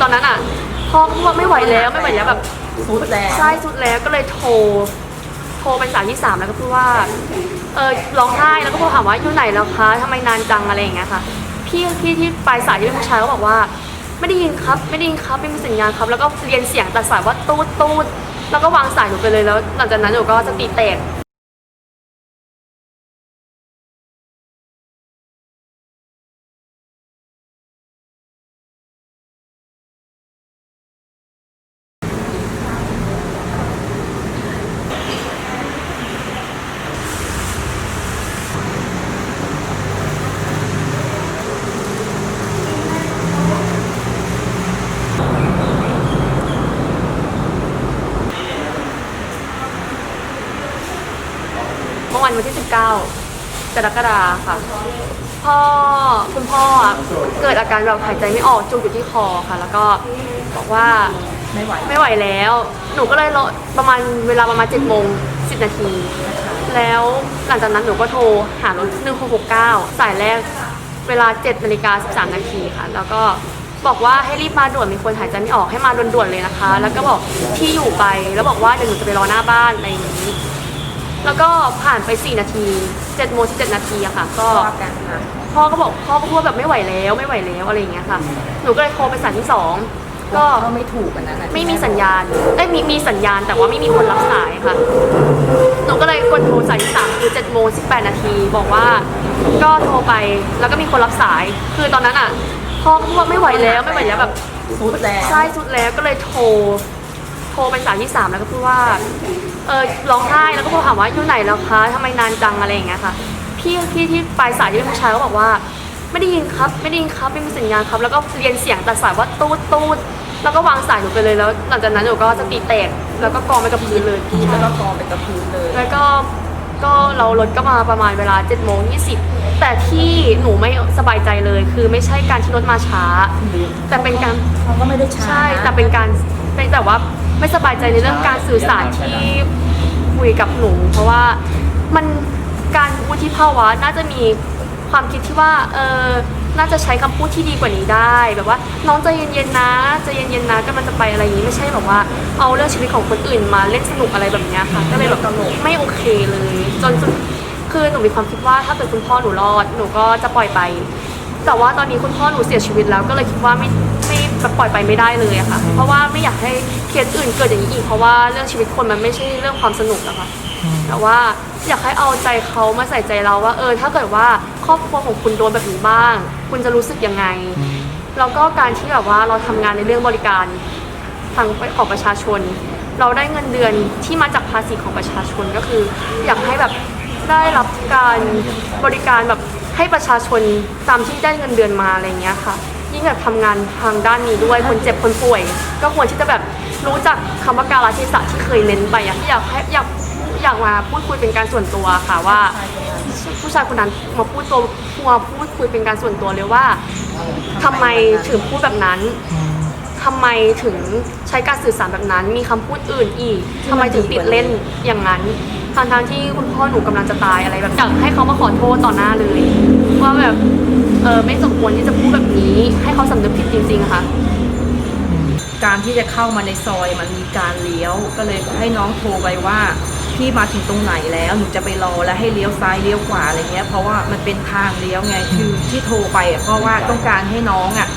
ตอนนั้นอะพ่อก็พูดว่าไม่ไหวแล้วไม่ไหวแล้วแบบสุดแล้วใช่สุดแล้วก็เลยโทร โทรเป็นสายที่สามแล้วก็พูดว่า เออร้องไห้แล้วก็โทรถามว่าอยู่ไหนแล้วคะทำไมนานจังอะไรอย่างเงี้ยค่ะ พี่พี่ที่ปลายสายที่เป็นผู้ชายก็บอกว่า ไม่ได้ยินครับ ไม่ได้ยินครับไม่มีสัญญาณครับ แล้วก็เรียนเสียงตัดสายว่าตูดตูดแล้วก็วางสายหนูไปเลยแล้ว หลังจากนั้นหนูก็สติแตก 19 กรกฎาค่ะ พ่อคุณพ่ออะเกิดอาการแบบหายใจไม่ออกจุกอยู่ที่คอค่ะ แล้วก็บอกว่าไม่ไหวไม่ไหวแล้ว หนูก็เลยรอประมาณเวลาประมาณ7โมง10นาที แล้วหลังจากนั้นหนูก็โทรหารถ1669 สายแรกเวลา7นาฬิกา13นาทีค่ะ แล้วก็บอกว่าให้รีบมาด่วนมีคนหายใจไม่ออกให้มาด่วนๆเลยนะคะ แล้วก็บอกที่อยู่ไปแล้วบอกว่าเดี๋ยวหนูจะไปรอหน้าบ้านอะไรอย่างนี้ แล้วก็ผ่านไป 4 นาที7โมง17นาทีอะค่ะก็ก็ อาการหนักพ่อก็บอกพ่อก็พูดว่าแบบไม่ไหวแล้วไม่ไหวแล้วอะไรอย่างเงี้ยค่ะ หนูก็เลยโทรไปสายที่สองก็ก็ไม่ถูกอันนั้นน่ะไม่มีสัญญาณเอ้ยมีมีสัญญาณแต่ว่าไม่มีคนรับสายค่ะ หนูก็เลยกดโทรสายที่สามคือ7โมง18นาทีบอกว่า ก็โทรไปแล้วก็มีคนรับสาย คือตอนนั้นอะพ่อก็พูดว่าไม่ไหวแล้วไม่ไหวแล้วแบบ สุดแล้ว ใช่สุดแล้วก็เลยโทร โทรเป็นสายที่สามแล้วก็พูดว่าเออร้องไห้แล้วก็โทรถามว่าอยู่ไหนแล้วคะทำไมนานจังอะไรอย่างเงี้ยค่ะ พี่พี่ที่ปลายสายที่เป็นผู้ชายก็บอกว่า ไม่ได้ยินครับไม่ได้ยินครับไม่มีสัญญาณครับ แล้วก็เรียนเสียงตัดสายว่าตูดตูดแล้วก็วางสายหนูไปเลยแล้ว หลังจากนั้นหนูก็สติแตกแล้วก็กองไปกับพื้นเลยแล้วก็กองไปกับพื้นเลย แล้วก็ก็เรารถก็มาประมาณเวลา7จ็ดโมงยีแต่ที่หนูไม่สบายใจเลย คือไม่ใช่การที่รถมาช้า แต่เป็นการเขาก็ไม่ได้ช้าใช่แต่เป็นการ แต่ว่าไม่สบายใจในเรื่องการสื่อสารที่คุยกับหนู เพราะว่ามันการวุฒิภาวะน่าจะมีความคิดที่ว่าเออน่าจะใช้คำพูดที่ดีกว่านี้ได้แบบว่าน้องใจเย็นๆนะใจเย็นๆนะก็มันจะไปอะไรอย่างนี้ไม่ใช่แบบว่าเอาเรื่องชีวิตของคนอื่นมาเล่นสนุกอะไรแบบนี้ค่ะก็เลยแบบไม่โอเคเลย จนสุดคือหนูมีความคิดว่าถ้าเกิดคุณพ่อหนูรอดหนูก็จะปล่อยไป แต่ว่าตอนนี้คุณพ่อหนูเสียชีวิตแล้วก็เลยคิดว่าไม่ แบบปล่อยไปไม่ได้เลยอะค่ะ เพราะว่าไม่อยากให้เคสอื่นเกิดอย่างนี้อีก เพราะว่าเรื่องชีวิตคนมันไม่ใช่เรื่องความสนุกอะค่ะ แต่ว่าอยากให้เอาใจเขามาใส่ใจเราว่า เออ ถ้าเกิดว่าครอบครัวของคุณโดนแบบนี้บ้าง คุณจะรู้สึกยังไง แล้วก็การที่แบบว่าเราทำงานในเรื่องบริการทางของประชาชน เราได้เงินเดือนที่มาจากภาษีของประชาชนก็คือ อยากให้แบบได้รับการบริการแบบให้ประชาชนตามที่ได้เงินเดือนมาอะไรอย่างเงี้ยค่ะ ยิ่งแบบทำงานทางด้านนี้ด้วยคนเจ็บคนป่วย ก็ควรที่จะแบบรู้จักคำว่าการาเทศะที่เคยเน้นไปอะอยากให้อยากอยากมาพูดคุยเป็นการส่วนตัวค่ะว่า ผู้ชายคนนั้นมาพูดตัวมาพูดคุยเป็นการส่วนตัวเลยว่าทำไมถึงพูดแบบนั้น ทำไมถึงใช้การสื่อสารแบบนั้น มีคำพูดอื่นอีกทำไมถึงติดเล่นอย่างนั้นทางทางๆที่คุณพ่อหนูกำลังจะตายอะไรแบบอยากให้เขามาขอโทษต่อหน้าเลย ว่าแบบเออไม่สมควรที่จะพูดแบบนี้ ให้เขาสำนึกผิดจริงๆค่ะ การที่จะเข้ามาในซอยมันมีการเลี้ยว ก็เลยให้น้องโทรไปว่าพี่มาถึงตรงไหนแล้วหนูจะไปรอแล้วให้เลี้ยวซ้ายเลี้ยวขวาอะไรเงี้ยเพราะว่ามันเป็นทางเลี้ยวไงคือที่โทรไปอะเพราะว่าต้องการให้น้องอะ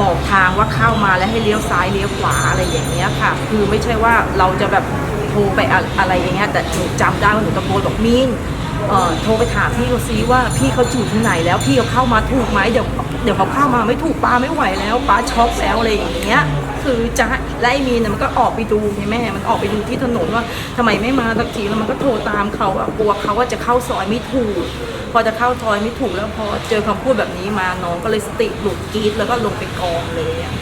บอกทางว่าเข้ามาแล้วให้เลี้ยวซ้ายเลี้ยวขวาอะไรอย่างเงี้ยค่ะ คือไม่ใช่ว่าเราจะแบบโทรไปอะไรอย่างเงี้ยแต่หนูจำได้ว่าหนูตะโกนบอกมินเอ่อโทรไปถามพี่เขาซิว่าพี่เขาอยู่ที่ไหนแล้วพี่เขาเข้ามาถูกไหมเดี๋ยวเดี๋ยวเขาเข้ามาไม่ถูกป้าไม่ไหวแล้วป้าช็อกแล้วอะไรอย่างเงี้ยคือจะและไอ้มีนน่ะมันก็ออกไปดูไงแม่ มันออกไปดูที่ถนนว่าทำไมไม่มาสักทีแล้วมันก็โทรตามเขาอะกลัวเขาว่าจะเข้าซอยไม่ถูก พอจะเข้าทอยไม่ถูกแล้วพอเจอคำพูดแบบนี้มาน้องก็เลยสติหลุดกรีดแล้วก็ลงไปกองเลยอะ